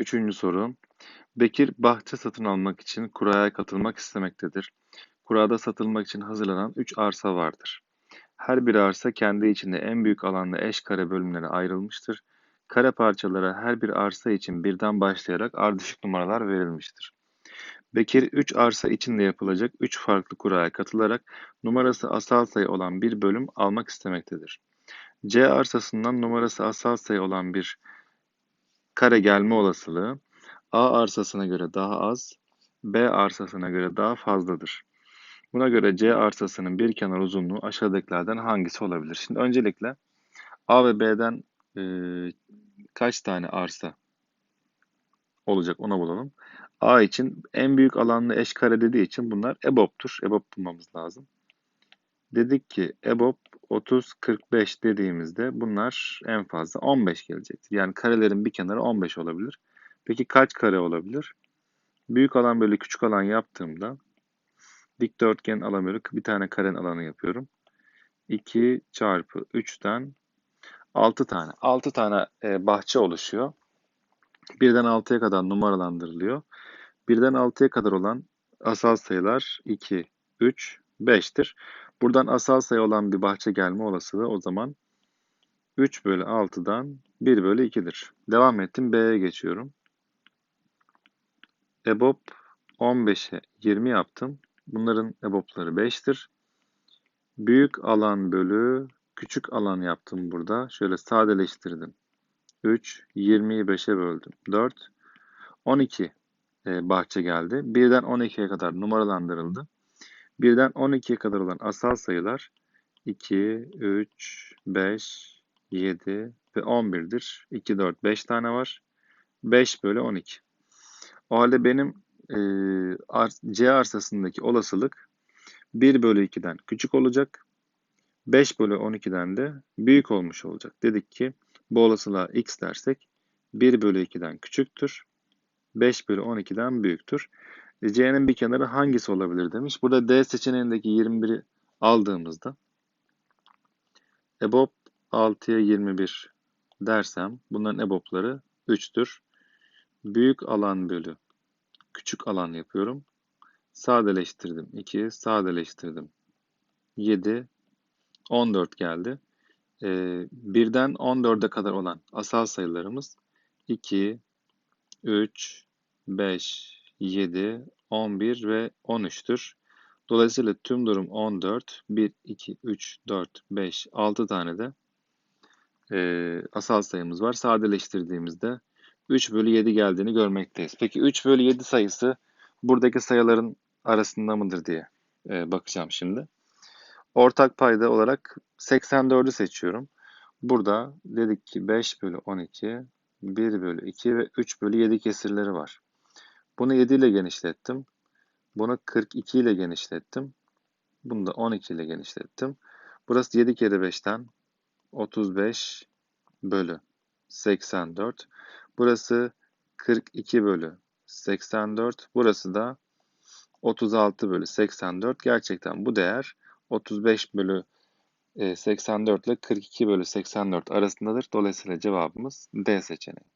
Üçüncü soru. Bekir bahçe satın almak için kuraya katılmak istemektedir. Kurada satılmak için hazırlanan 3 arsa vardır. Her bir arsa kendi içinde en büyük alanda eş kare bölümlere ayrılmıştır. Kare parçalara her bir arsa için birden başlayarak ardışık numaralar verilmiştir. Bekir 3 arsa içinde yapılacak 3 farklı kuraya katılarak numarası asal sayı olan bir bölüm almak istemektedir. C arsasından numarası asal sayı olan bir kare gelme olasılığı A arsasına göre daha az, B arsasına göre daha fazladır. Buna göre C arsasının bir kenar uzunluğu aşağıdakilerden hangisi olabilir? Şimdi öncelikle A ve B'den e, kaç tane arsa olacak ona bulalım. A için en büyük alanlı eş kare dediği için bunlar EBOB'tur. EBOB bulmamız lazım. Dedik ki EBOB 30, 45 dediğimizde bunlar en fazla 15 gelecektir. Yani karelerin bir kenarı 15 olabilir. Peki kaç kare olabilir? Büyük alan bölü küçük alan yaptığımda dikdörtgen alan bölü bir tane karen alanı yapıyorum. 2 çarpı 3'ten 6 tane. 6 tane e, bahçe oluşuyor. Birden 6'ya kadar numaralandırılıyor. Birden 6'ya kadar olan asal sayılar 2, 3, 5'tir. Buradan asal sayı olan bir bahçe gelme olasılığı o zaman 3 bölü 6'dan 1 bölü 2'dir. Devam ettim. B'ye geçiyorum. EBOB 15'e 20 yaptım. Bunların EBOB'ları 5'tir. Büyük alan bölü küçük alan yaptım burada. Şöyle sadeleştirdim. 3, 20'yi 5'e böldüm. 4, 12 e, bahçe geldi. Birden 12'ye kadar numaralandırıldı. Birden 12'ye kadar olan asal sayılar 2, 3, 5, 7 ve 11'dir. 2, 4, 5 tane var. 5 bölü 12. O halde benim e, C arsasındaki olasılık 1 bölü 2'den küçük olacak. 5 bölü 12'den de büyük olmuş olacak. Dedik ki bu olasılığa x dersek 1 bölü 2'den küçüktür. 5 bölü 12'den büyüktür. C'nin bir kenarı hangisi olabilir demiş. Burada D seçeneğindeki 21'i aldığımızda EBOB 6'ya 21 dersem bunların EBOB'ları 3'tür. Büyük alan bölü küçük alan yapıyorum. Sadeleştirdim 2, sadeleştirdim 7, 14 geldi. Ee, birden 14'e kadar olan asal sayılarımız 2, 3, 5, 7, 11 ve 13'tür. Dolayısıyla tüm durum 14. 1, 2, 3, 4, 5, 6 tane de e, asal sayımız var. Sadeleştirdiğimizde 3 bölü 7 geldiğini görmekteyiz. Peki 3 bölü 7 sayısı buradaki sayıların arasında mıdır diye e, bakacağım şimdi. Ortak payda olarak 84'ü seçiyorum. Burada dedik ki 5 bölü 12, 1 bölü 2 ve 3 bölü 7 kesirleri var. Bunu 7 ile genişlettim. Bunu 42 ile genişlettim. Bunu da 12 ile genişlettim. Burası 7 kere 5'ten 35 bölü 84. Burası 42 bölü 84. Burası da 36 bölü 84. Gerçekten bu değer 35 bölü 84 ile 42 bölü 84 arasındadır. Dolayısıyla cevabımız D seçeneği.